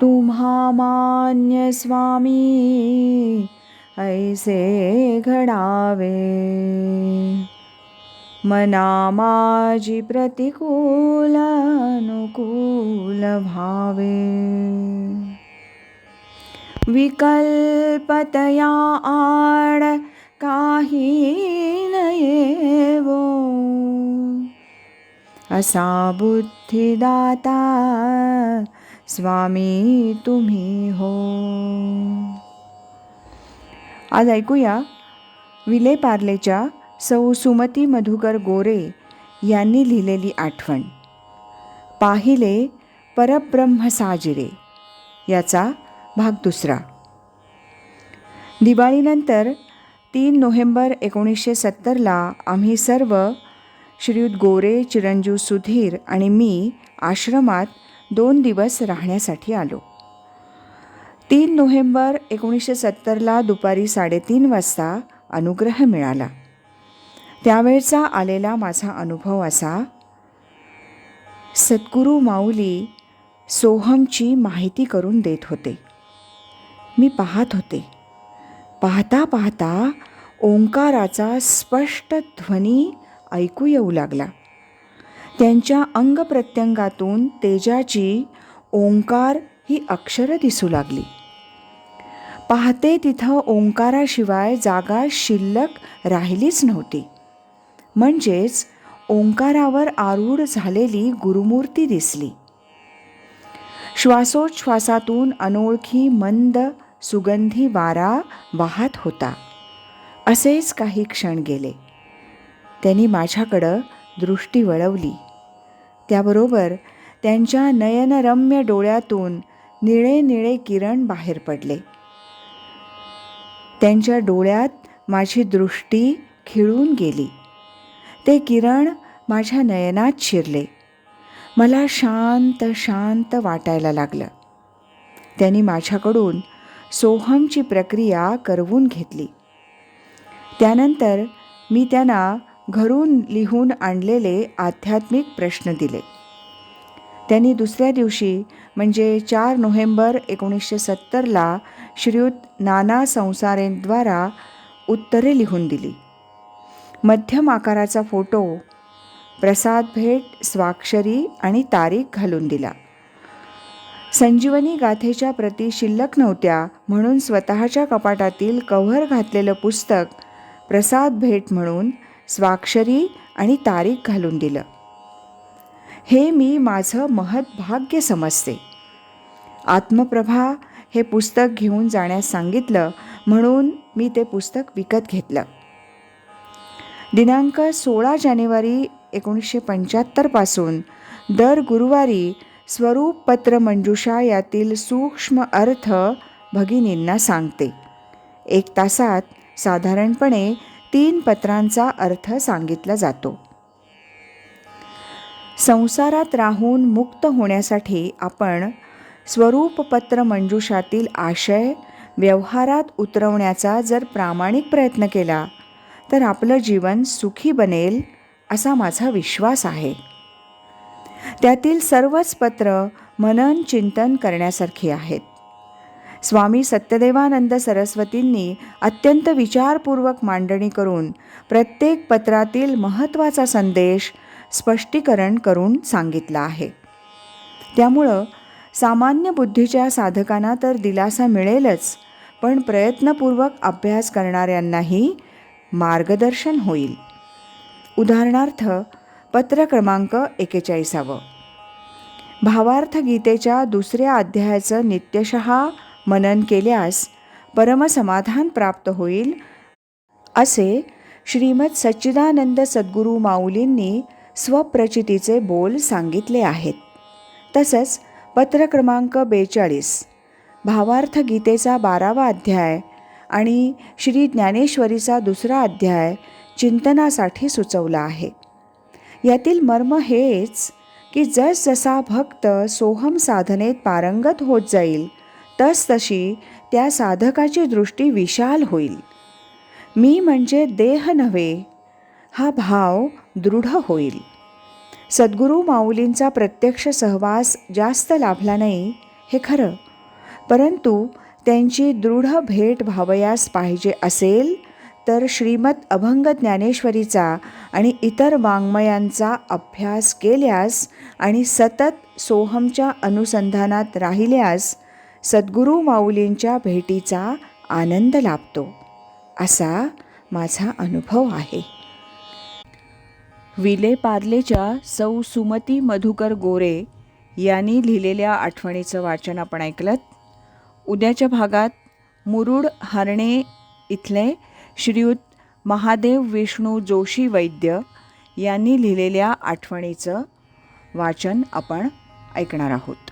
तुम्हा मान्य स्वामी ऐसे घडावे। मना माझी प्रतिकूल अनुकूल भावे विकल्पतया आड काही नयेवो असा बुद्धिदाता स्वामी तुम्ही हो. आज ऐकूया विले पार्लेच्या सौ सुमती मधुकर गोरे यांनी लिहिलेली आठवण. पाहिले परब्रह्म साजिरे याचा भाग दुसरा. दिवाळीनंतर तीन नोव्हेंबर एकोणीसशे सत्तरला आम्ही सर्व श्रीयुत गोरे चिरंजीव सुधीर आणि मी आश्रमात दोन दिवस राहण्यासाठी आलो. तीन नोव्हेंबर एकोणीसशे सत्तरला दुपारी साडेतीन वाजता अनुग्रह मिळाला. त्यावेळचा आलेला माझा अनुभव असा सद्गुरू माऊली सोहमची माहिती करून देत होते. मी पाहत होते. पाहता पाहता ओंकाराचा स्पष्ट ध्वनी ऐकू येऊ लागला. त्यांच्या अंगप्रत्यंगातून तेजाची ओंकार ही अक्षरं दिसू लागली. पाहते तिथं ओंकाराशिवाय जागा शिल्लक राहिलीच नव्हती. म्हणजेच ओंकारावर आरूढ झालेली गुरुमूर्ती दिसली. श्वासोच्छ्वासातून अनोळखी मंद सुगंधी वारा वाहत होता. असेच काही क्षण गेले. त्यांनी माझ्याकडं दृष्टी वळवली. त्याबरोबर त्यांच्या नयनरम्य डोळ्यातून निळे निळे किरण बाहेर पडले. त्यांच्या डोळ्यात माझी दृष्टी खिळून गेली. ते किरण माझ्या नयनात शिरले. मला शांत शांत वाटायला लागलं. त्यांनी माझ्याकडून सोहमची प्रक्रिया करवून घेतली. त्यानंतर मी त्यांना घरून लिहून आणलेले आध्यात्मिक प्रश्न दिले. त्यांनी दुसऱ्या दिवशी म्हणजे चार नोव्हेंबर एकोणीसशे सत्तरला श्रीयुत नाना संसारेंद्वारा उत्तरे लिहून दिली. मध्यम आकाराचा फोटो प्रसाद भेट स्वाक्षरी आणि तारीख घालून दिला. संजीवनी गाथेच्या प्रती शिल्लक नव्हत्या म्हणून स्वतःच्या कपाटातील कव्हर घातलेलं पुस्तक प्रसाद भेट म्हणून स्वाक्षरी आणि तारीख घालून दिलं. हे मी माझं महत्भाग्य समजते. आत्मप्रभा हे पुस्तक घेऊन जाण्यास सांगितलं म्हणून मी ते पुस्तक विकत घेतलं. दिनांक सोळा जानेवारी एकोणीसशे पंच्याहत्तरपासून दर गुरुवारी स्वरूप पत्र मंजुषा यातील सूक्ष्म अर्थ भगिनींना सांगते. एक तासात साधारणपणे तीन पत्रांचा अर्थ सांगितला जातो. संसारात राहून मुक्त होण्यासाठी आपण स्वरूपपत्र मंजुषातील आशय व्यवहारात उतरवण्याचा जर प्रामाणिक प्रयत्न केला तर आपलं जीवन सुखी बनेल असा माझा विश्वास आहे. त्यातील सर्वच पत्र मनन चिंतन करण्यासारखी आहेत. स्वामी सत्यदेवानंद सरस्वतींनी अत्यंत विचारपूर्वक मांडणी करून प्रत्येक पत्रातील महत्त्वाचा संदेश स्पष्टीकरण करून सांगितला आहे. त्यामुळं सामान्य बुद्धीच्या साधकांना तर दिलासा मिळेलच पण प्रयत्नपूर्वक अभ्यास करणाऱ्यांनाही मार्गदर्शन होईल. उदाहरणार्थ पत्र क्रमांक एकेचाळीसावं. भावार्थ गीतेच्या दुसऱ्या अध्यायाचं नित्यशः मनन केल्यास परमसमाधान प्राप्त होईल असे श्रीमद सच्चिदानंद सद्गुरू माऊलींनी स्वप्रचितीचे बोल सांगितले आहेत. तसंच पत्र क्रमांक बेचाळीस भावार्थ गीतेचा बारावा अध्याय आणि श्री ज्ञानेश्वरीचा दुसरा अध्याय चिंतनासाठी सुचवला आहे. यातील मर्म हेच की जसजसा भक्त सोहम साधनेत पारंगत होत जाईल तसतशी त्या साधकाची दृष्टी विशाल होईल. मी म्हणजे देह नव्हे हा भाव दृढ होईल. सद्गुरू माऊलींचा प्रत्यक्ष सहवास जास्त लाभला नाही हे खरं. परंतु त्यांची दृढ भेट व्हावयास पाहिजे असेल तर श्रीमद अभंग ज्ञानेश्वरीचा आणि इतर वाङ्मयांचा अभ्यास केल्यास आणि सतत सोहमच्या अनुसंधानात राहिल्यास सद्गुरू माऊलींच्या भेटीचा आनंद लाभतो असा माझा अनुभव आहे. विले पार्लेच्या सौ सुमती मधुकर गोरे यांनी लिहिलेल्या आठवणीचं वाचन आपण ऐकलं उद्याच्या भागात मुरुड हरणे इथले श्रीयुत महादेव विष्णू जोशी वैद्य यांनी लिहिलेल्या आठवणीचं वाचन आपण ऐकणार आहोत.